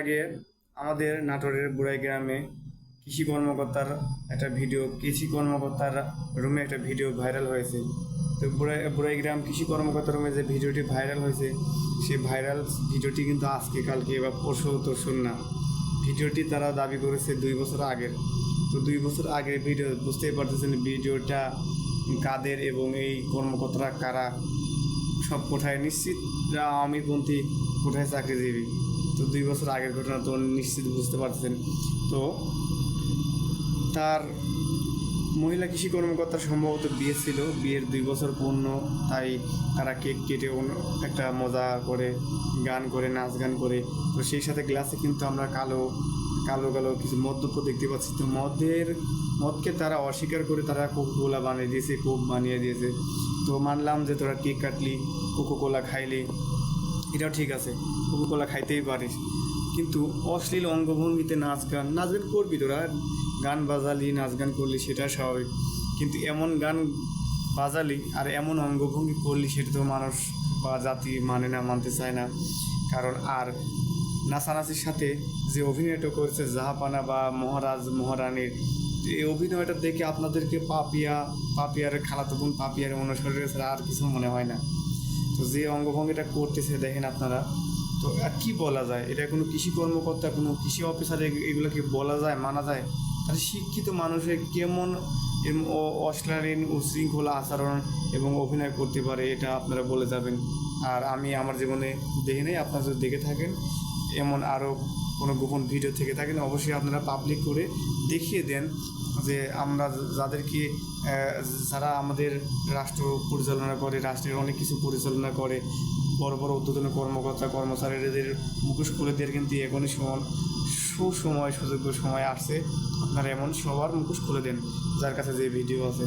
আগে আমাদের নাটোরের বুড়াই গ্রামে কৃষি কর্মকর্তার একটা ভিডিও, কৃষি কর্মকর্তার রুমে একটা ভিডিও ভাইরাল হয়েছে। তো বুড়াই বুড়াই গ্রাম কৃষি কর্মকর্তার রুমে যে ভিডিওটি ভাইরাল হয়েছে, সেই ভাইরাল ভিডিওটি কিন্তু আজকে, কালকে বা পরশু তরশুর না। ভিডিওটি তারা দাবি করেছে দুই বছর আগের। তো দুই বছর আগের ভিডিও বুঝতেই পারতেছেন ভিডিওটা কাদের এবং এই কর্মকর্তারা কারা? সব কোঠায় নিশ্চিত আওয়ামীপন্থী কোঠায় চাকরিজীবী। তো দুই বছর আগের ঘটনা তো নিশ্চিত বুঝতে পারছেন তো তার মহিলা কৃষি কর্মকর্তার সম্ভবত বিয়ে ছিল। বিয়ের দুই বছর পূর্ণ, তাই তারা কেক কেটে একটা মজা করে, গান করে, নাচ গান করে। তো সেই সাথে গ্লাসে কিন্তু আমরা কালো কালো কালো কিছু মদ্যপ দেখতে পাচ্ছি। তো মদের, মদকে তারা অস্বীকার করে তারা কোকোকোলা বানিয়ে দিয়েছে, কোক বানিয়ে দিয়েছে। তো মানলাম যে তোরা কেক কাটলি, কোকোকোলা খাইলি। এটাও ঠিক আছে কোকোকোলা খাইতেই পারিস। কিন্তু অশ্লীল অঙ্গভঙ্গিতে নাচ গান নাচ গান করবি তোরা। গান বাজালি, নাচ গান করলি সেটা স্বাভাবিক। কিন্তু এমন গান বাজালি আর এমন অঙ্গভঙ্গি করলি সেটা তো মানুষ বা জাতি মানে না, মানতে চায় না। কারণ আর নাচানাচির সাথে যে অভিনয়টা করেছে জাহাপানা বা মহারাজ, মহারানীর এই অভিনয়টা দেখে আপনাদেরকে পাপিয়া, পাপিয়ার খালাতো বোন, পাপিয়ার অনুসরণের ছাড়া আর কিছু মনে হয় না। তো যে অঙ্গভঙ্গিটা করতেছে, দেখেন আপনারা। তো আর কি বলা যায়? এটা কোনো কৃষি কর্মকর্তা, কোনো কৃষি অফিসার এগুলোকে বলা যায়, মানা যায়? তাহলে শিক্ষিত মানুষের কেমন অশ্লীল উশৃঙ্খলা আচরণ এবং অভিনয় করতে পারে, এটা আপনারা বলে যাবেন। আর আমি আমার জীবনে দেখে নেই, আপনারা যদি দেখে থাকেন এমন আরও কোনো গোপন ভিডিও থেকে থাকেন অবশ্যই আপনারা পাবলিক করে দেখিয়ে দেন যে আমরা যাদেরকে যারা আমাদের রাষ্ট্র পরিচালনা করে, রাষ্ট্রের অনেক কিছু পরিচালনা করে, বড় বড় উদ্বোধন কর্মকর্তা, কর্মচারীদের মুখোশ খুলে দিয়ে কিন্তু এখনই সময় সুসময়, সুযোগ্য সময় আসছে। আপনারা এমন সবার মুখোশ খুলে দেন, যার কাছে যে ভিডিও আছে।